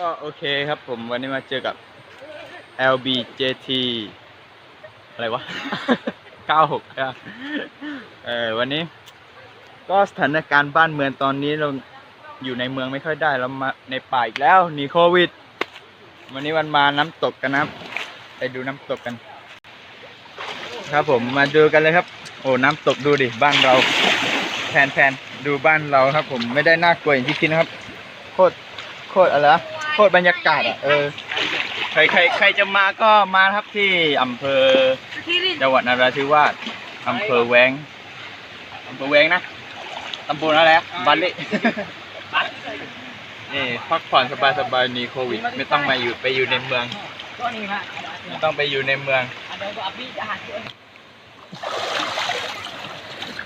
ก็โอเคครับผมวันนี้มาเจอกับ LBJT อะไรวะ 96ครับเออวันนี้ ก็สถานการณ์บ้านเมืองตอนนี้เราอยู่ในเมืองไม่ค่อยได้เรามาในป่าอีกแล้วหนีโควิด วันนี้วันมาน้ำตกกันนะครับไปดูน้ำตกกัน ครับผมมาดูกันเลยครับ โอ้น้ำตกดูดิบ้านเราแผนแผนดูบ้านเราครับ ผมไม่ได้น่ากลัวอย่างที่คิดนะครับ โคตรโคตรอะไรนะ โคตรบรรยากาศอะเออใครใครใครจะมาก็มาครับที่อำเภอจังหวัดนราธิวาสอำเภอแวงอำเภอแวงนะตำบลอะไรอะบัลเล่นี่พักผ่อนสบายๆหนีโควิด ไม่ต้องมาอยู่ไปอยู่ในเมืองไม่ต้องไปอยู่ในเมือง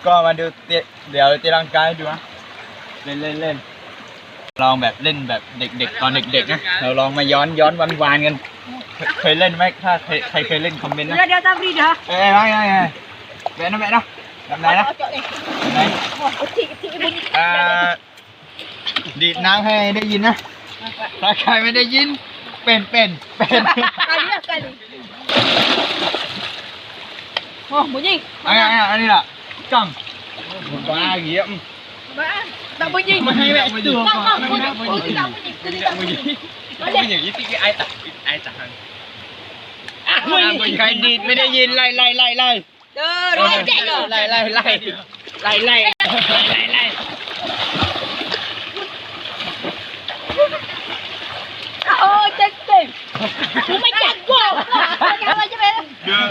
ก็มาดูเตเดี๋ยวตีลังกาให้ดูนะเล่นเล่นเล่น ลองแบบเล่นแบบเด็กๆ ตอนเด็กๆนะเราลองมาย้อนย้อนวันวานๆกันเคยเล่นไหมถ้าใครใครเคยเล่นคอมเมนต์นะ Dia dah tak beri dah. เอ้ยไม่ไม่ไม่แบะนะแบะนะแบบไหนนะแบบไหน Oh, kecil-kecil bunyi. อ่าดีดน้ำให้ได้ยินนะถ้าใครไม่ได้ยิน เป็นเป็นเป็น Kali lah kali. Oh, bunyi. อันนี้อันนี้ล่ะจังบ้าเยี่ยม Ba, tak bunyi. ไม่ให้แบะตัวก่อน Tak, tak, bunyi. Tak bunyi. Kali tak bunyi. ไม่อย่างนี้ที่ไอ้ตัดไอ้ตัดใครดีดไม่ได้ยินไล่ไล่ไล่ไล่ Dah, dah cek dah. ไล่ไล่ไล่ไล่ไล่ไล่ไล่ Oh, cantik. Cuma jago. Jangan macam mana. เดือ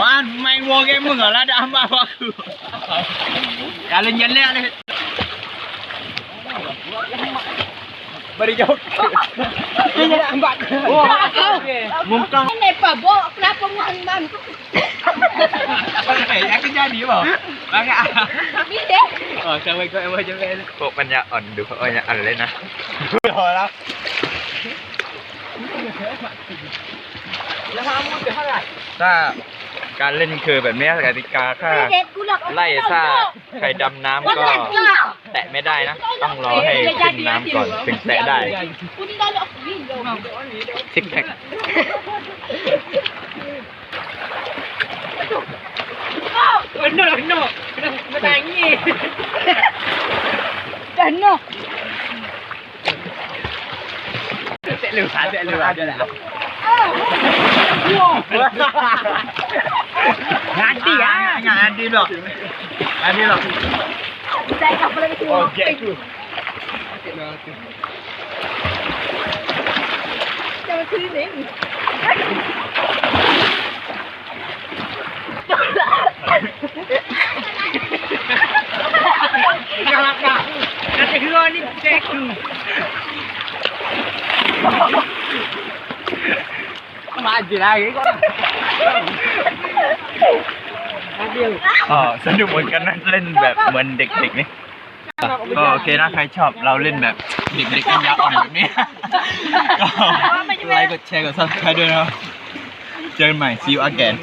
วันไม่วัวแกมึงเหรอแล้วดามาว่าคือการเล่นยันเล่นเลยบริยกนี่ยังอังบัดมุมกล้อง Ini apa, Bo? Kenapa muan mam? มันไหนยักษ์ขึ้นยาดีเปล่าบ้างอะ Ni deh. เออจะไปก็เออจะไปพวกปัญญาอ่อนดูเขาปัญญาอ่อนเลยนะพอแล้วถ้า การเล่นคือแบบนี้กติกาถ้า Ni deh gulak. ไล่ถ้าใครดำน้ำก็แตะไม่ได้นะ ต้องรอให้ขึ้นน้ำก่อนถึงแตะได้ Puni galak. Ni dah. ซิกแพค No, no. Menangis. Dah no. แตะเร็วขาแตะเร็วเดี๋ยวแหละงาน ดีอะงานดีหรอกงานดีหรอก Saya tak boleh tu. โอเคกู Jangan keliling. กำลังกะกะจะคือนี่เจ๊คื อมาจีไรก็อ๋อสนุกเหมือนกันนะเล่นแบบเหมือนเด็กๆนี่ก็โอเคนะใครชอบเราเล่นแบบเด็กๆกันยาอ่อนแบบนี้ก็ไลค์กดแชร์กดซับสไครต์ด้วยนะครับเจอกันใหม่ see you again